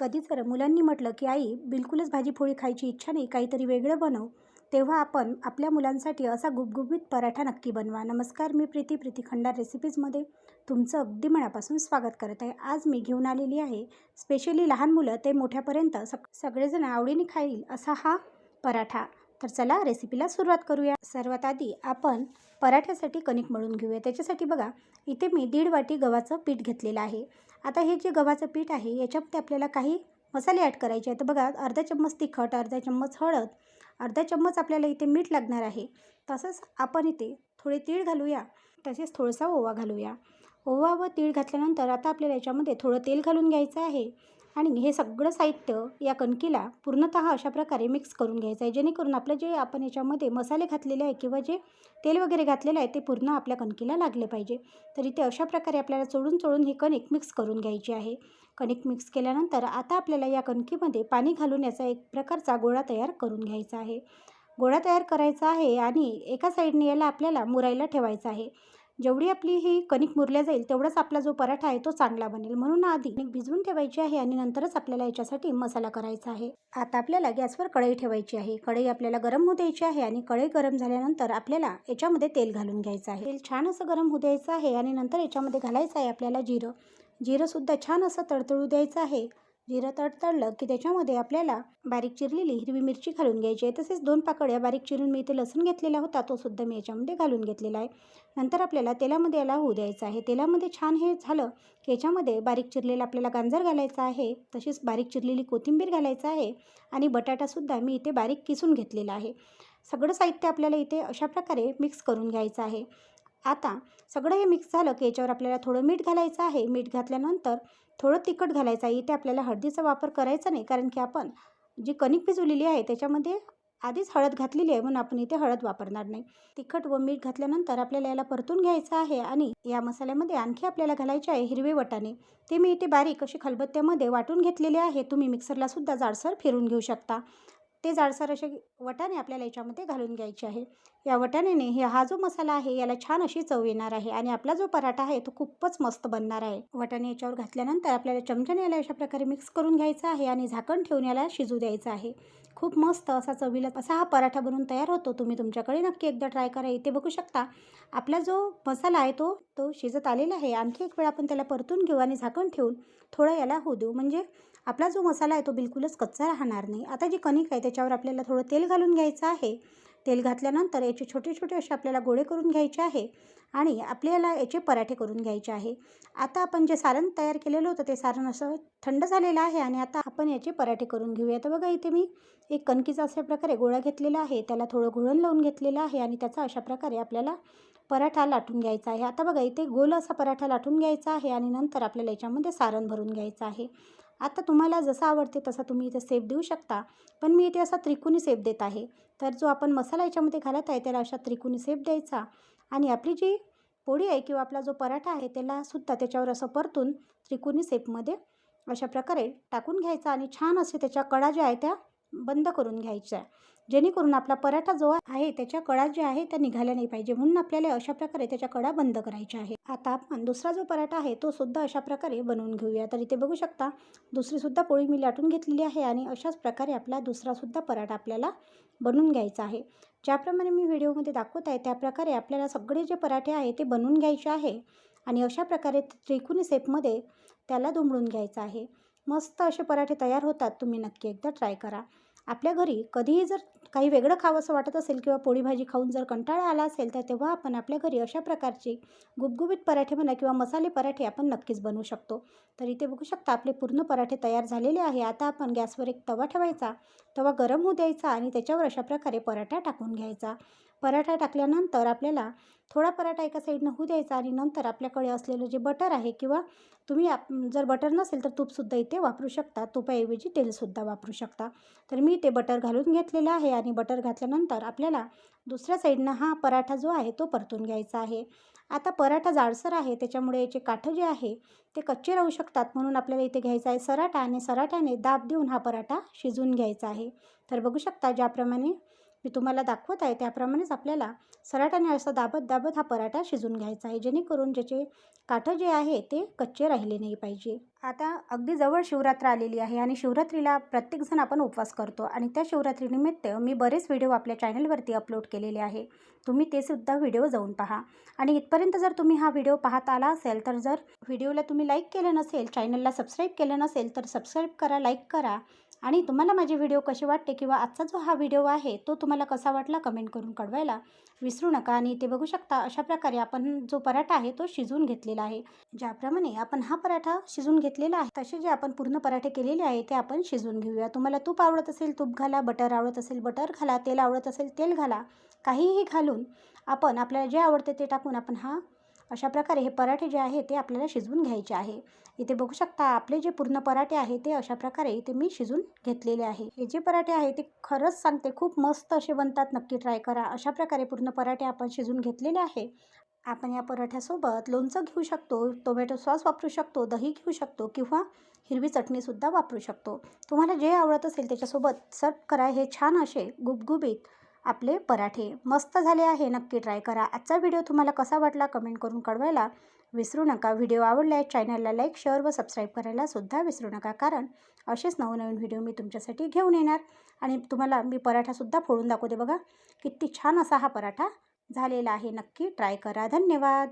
कधी जर मुलांनी म्हटलं की आई बिलकुलच भाजीपोळी खायची इच्छा नाही. काहीतरी वेगळं बनव. तेव्हा आपण आपल्या मुलांसाठी असा गुबगुबीत पराठा नक्की बनवा. नमस्कार मी प्रीती प्रीती खंडार रेसिपीजमध्ये तुमचं अगदी मनापासून स्वागत करत आहे. आज मी घेऊन आलेली आहे स्पेशली लहान मुलं ते मोठ्यापर्यंत सग सगळेजण आवडीने खाईल असा हा पराठा. तर चला रेसिपीला सुरुवात करूया. सर्वात आधी आपण पराठ्यासाठी कणिक मळून घेऊया. त्याच्यासाठी बघा इथे मी दीड वाटी गव्हाचं पीठ घेतलेलं आहे. आता हे जे गव्हाचं पीठ आहे याच्यामध्ये आपल्याला काही मसाले ॲड करायचे आहेत. तर बघा अर्धा चम्मच तिखट अर्धा चम्मच हळद अर्धा चम्मच आपल्याला इथे मीठ लागणार आहे. तसंच आपण इथे थोडे तीळ घालूया. तसेच थोडासा ओवा घालूया. ओवा व तीळ घातल्यानंतर आता आपल्याला याच्यामध्ये थोडं तेल घालून घ्यायचं आहे. आणि हे सगळं साहित्य या कणकीला पूर्णतः अशा प्रकारे मिक्स करून घ्यायचं आहे. जेणेकरून आपलं जे आपण याच्यामध्ये मसाले घातलेले आहे किंवा जे तेल वगैरे घातलेलं आहे ते पूर्ण आपल्या कणकीला लागले पाहिजे. तर इथे अशा प्रकारे आपल्याला चोळून चोळून ही कणिक मिक्स करून घ्यायची आहे. कणिक मिक्स केल्यानंतर आता आपल्याला या कणकीमध्ये पाणी घालून याचा एक प्रकारचा गोळा तयार करून घ्यायचा आहे. गोळा तयार करायचा आहे आणि एका साईडने याला आपल्याला मुरायला ठेवायचा आहे. जेवढी आपली ही कणिक मुरल्या जाईल तेवढाच आपला जो पराठा आहे तो चांगला बनेल. म्हणून आधी कणिक भिजवून ठेवायची आहे आणि नंतरच आपल्याला याच्यासाठी मसाला करायचा आहे. आता आपल्याला गॅसवर कढई ठेवायची आहे. कढई आपल्याला गरम होऊ द्यायची आहे आणि कढई गरम झाल्यानंतर आपल्याला याच्यामध्ये तेल घालून घ्यायचं आहे. तेल छान असं गरम होऊ द्यायचं आहे आणि नंतर याच्यामध्ये घालायचं आहे आपल्याला जिरं. जिरंसुद्धा छान असं तडतळू द्यायचं आहे. जिरं तडतडलं की त्याच्यामध्ये आपल्याला बारीक चिरलेली हिरवी मिरची घालून घ्यायची आहे. तसेच दोन पाकळ्या बारीक चिरून मी इथे लसूण घेतलेला होता तो सुद्धा मी याच्यामध्ये घालून घेतलेला आहे. नंतर आपल्याला तेलामध्ये याला होऊ द्यायचं आहे. तेलामध्ये छान हे झालं की याच्यामध्ये बारीक चिरलेला आपल्याला गांजर घालायचा आहे तशीच बारीक चिरलेली कोथिंबीर घालायचं आहे आणि बटाटासुद्धा मी इथे बारीक किसून घेतलेला आहे. सगळं साहित्य आपल्याला इथे अशा प्रकारे मिक्स करून घ्यायचं आहे. आता सगळं हे मिक्स झालं की याच्यावर आपल्याला थोडं मीठ घालायचं आहे. मीठ घातल्यानंतर थोडं तिखट घालायचं आहे. इथे आपल्याला हळदीचा वापर करायचा नाही. कारण की आपण जी कणिक भिजवलेली आहे त्याच्यामध्ये आधीच हळद घातलेली आहे म्हणून आपण इथे हळद वापरणार नाही. तिखट व मीठ घातल्यानंतर आपल्याला याला परतून घ्यायचं आहे आणि या मसाल्यामध्ये आणखी आपल्याला घालायचे आहे हिरवे वटाणे. ते मी इथे बारीक असे खलबत्त्यामध्ये वाटून घेतलेले आहे. तुम्ही मिक्सरलासुद्धा जाडसर फिरून घेऊ शकता. ते जाडसर असे वटाणे आपल्याला याच्यामध्ये घालून घ्यायचे आहे. या वटाण्याने हे हा जो मसाला आहे याला छान अशी चव येणार आहे आणि आपला जो पराठा आहे तो खूपच मस्त बनणार आहे. वटाणे याच्यावर घातल्यानंतर आपल्याला चमच्याने याला अशा प्रकारे मिक्स करून घ्यायचा आहे आणि झाकण ठेवून याला शिजू द्यायचं आहे. खूप मस्त असा चवीला असा हा पराठा बनून तयार होतो. तुम्ही तुमच्याकडे नक्की एकदा ट्राय करा. इथे बघू शकता आपला जो मसाला आहे तो तो शिजत आलेला आहे. आणखी एक वेळ आपण त्याला परतून घेऊ आणि झाकण ठेवून थोडं याला होऊ देऊ. म्हणजे आपला जो मसाला आहे तो बिलकुलच कच्चा राहणार नाही. आता जी कणिक आहे त्याच्यावर आपल्याला थोडं तेल घालून घ्यायचं आहे. तेल घातल्यानंतर याचे छोटे छोटे असे आपल्याला गोळे करून घ्यायचे आहे आणि आपल्याला याचे पराठे करून घ्यायचे आहे. आता आपण जे सारण तयार केलेलं होतं ते सारण असं थंड झालेलं आहे आणि आता आपण याचे पराठे करून घेऊया. तर बघा इथे मी एक कणकीचा अशा प्रकारे गोळा घेतलेला आहे. त्याला थोडं घोळण लावून घेतलेलं आहे आणि त्याचा अशा प्रकारे आपल्याला पराठा लाटून घ्यायचा आहे. आता बघा इथे गोल असा पराठा लाटून घ्यायचा आहे आणि नंतर आपल्याला याच्यामध्ये सारण भरून घ्यायचं आहे. आता तुम्हाला जसं आवडते तसा तुम्ही इथे सेप देऊ शकता. पण मी इथे असा त्रिकोणी सेप देत आहे. तर जो आपण मसाला याच्यामध्ये घालत आहे त्याला अशा त्रिकोणी सेप द्यायचा. आणि आपली जी पोळी आहे किंवा आपला जो पराठा आहे त्यालासुद्धा त्याच्यावर असं परतून त्रिकोणी सेपमध्ये अशा प्रकारे टाकून घ्यायचा. आणि छान असे त्याच्या कडा ज्या आहे त्या बंद करून घ्यायच्या जेणेकरून आपला पराठा जो आहे त्याच्या कडा ज्या आहे त्या निघाल्या नाही पाहिजे. म्हणून आपल्याला अशा प्रकारे त्याच्या कडा बंद करायच्या आहे आता आपण दुसरा जो पराठा आहे तो सुद्धा अशा प्रकारे बनवून घेऊया. तर इथे बघू शकता दुसरीसुद्धा पोळी मी लाटून घेतलेली आहे आणि अशाच प्रकारे आपला दुसरासुद्धा पराठा आपल्याला बनवून घ्यायचा आहे. ज्याप्रमाणे मी व्हिडिओमध्ये दाखवत आहे त्याप्रकारे आपल्याला सगळे जे पराठे आहे ते बनवून घ्यायचे आहे आणि अशा प्रकारे त्रिकोणी सेपमध्ये त्याला दुमडून घ्यायचं आहे. मस्त असे पराठे तयार होतात तुम्ही नक्की एकदा ट्राय करा. आपल्या घरी कधीही जर काही वेगळं खावंसं वाटत असेल किंवा पोळी भाजी खाऊन जर कंटाळा आला असेल तर तेव्हा आपण आपल्या घरी अशा प्रकारचे गुबगुबीत पराठे म्हणा किंवा मसाले पराठे आपण नक्कीच बनवू शकतो. तर इथे बघू शकता आपले पूर्ण पराठे तयार झालेले आहे. आता आपण गॅसवर एक तवा ठेवायचा. तवा गरम होऊ द्यायचा आणि त्याच्यावर अशा प्रकारे पराठा टाकून घ्यायचा. पराठा टाकल्यानंतर आपल्याला थोडा पराठा एका साईडनं होऊ द्यायचा आणि नंतर आपल्याकडे असलेलं जे बटर आहे किंवा तुम्ही आप जर बटर नसेल तर तूपसुद्धा इथे वापरू शकता. तुपाऐवजी तेलसुद्धा वापरू शकता. तर मी ते बटर घालून घेतलेलं आहे आणि बटर घातल्यानंतर आपल्याला दुसऱ्या साईडनं हा पराठा जो आहे तो परतून घ्यायचा आहे. आता पराठा जाडसर आहे त्याच्यामुळे याचे काठं जे आहे ते कच्चे राहू शकतात. म्हणून आपल्याला इथे घ्यायचा आहे सराटा आणि सराट्याने दाब देऊन हा पराठा शिजवून घ्यायचा आहे. तर बघू शकता ज्याप्रमाणे मी तुम्हाला दाखवत आहे त्याप्रमाणेच आपल्याला सराटाने असं दाबत दाबत हा पराठा शिजून घ्यायचा आहे जेणेकरून ज्याचे काठं जे आहे ते कच्चे राहिले नाही पाहिजे. आता अगदी जवळ शिवरात्र आलेली आहे आणि शिवरात्रीला प्रत्येकजण आपण उपवास करतो आणि त्या शिवरात्रीनिमित्त मी बरेच व्हिडिओ आपल्या चॅनलवरती अपलोड केलेले आहे. तुम्ही ते सुद्धा व्हिडिओ जाऊन पहा. आणि इथपर्यंत जर तुम्ही हा व्हिडिओ पाहत आला असेल तर जर व्हिडिओला तुम्ही लाईक केलं नसेल चॅनलला सबस्क्राईब केलं नसेल तर सबस्क्राईब करा लाईक करा. आणि तुम्हाला माझे व्हिडिओ कसे वाटते किंवा आजचा जो हा व्हिडिओ आहे तो तुम्हाला कसा वाटला कमेंट करून कळवायला विसरू नका. आणि ते बघू शकता अशा प्रकारे आपण जो पराठा आहे तो शिजवून घेतलेला आहे. ज्याप्रमाणे आपण हा पराठा शिजून घेतलेला आहे तसे जे आपण पूर्ण पराठे केलेले आहे ते आपण शिजून घेऊया. तुम्हाला तूप आवडत असेल तूप घाला. बटर आवडत असेल बटर घाला. तेल आवडत असेल तेल घाला. काहीही घालून आपण आपल्याला जे आवडते ते टाकून आपण हा अशा प्रकारे हे पराठे जे आहे ते आपल्याला शिजवून घ्यायचे आहे. इथे बघू शकता आपले जे पूर्ण पराठे आहे ते अशा प्रकारे इथे मी शिजून घेतलेले आहे. हे जे पराठे आहे ते खरंच सांगते खूप मस्त असे बनतात. नक्की ट्राय करा. अशा प्रकारे पूर्ण पराठे आपण शिजून घेतलेले आहे. आपण या पराठ्यासोबत लोणचं घेऊ शकतो टोमॅटो सॉस वापरू शकतो दही घेऊ शकतो किंवा हिरवी चटणीसुद्धा वापरू शकतो. तुम्हाला जे आवडत असेल त्याच्यासोबत सर्व करा. हे छान असे गुबगुबीत आपले पराठे मस्त झाले आहे. नक्की ट्राय करा. आजचा व्हिडिओ तुम्हाला कसा वाटला कमेंट करून कळवायला विसरू नका. व्हिडिओ आवडल्यास चॅनलला लाईक शेअर व सबस्क्राईब करायला सुद्धा विसरू नका. कारण असेच नवनवीन व्हिडिओ मी तुमच्यासाठी घेऊन येणार आणि तुम्हाला मी पराठासुद्धा फोडून दाखवते बघा. किती छान असा हा पराठा झालेला आहे. नक्की ट्राय करा. धन्यवाद.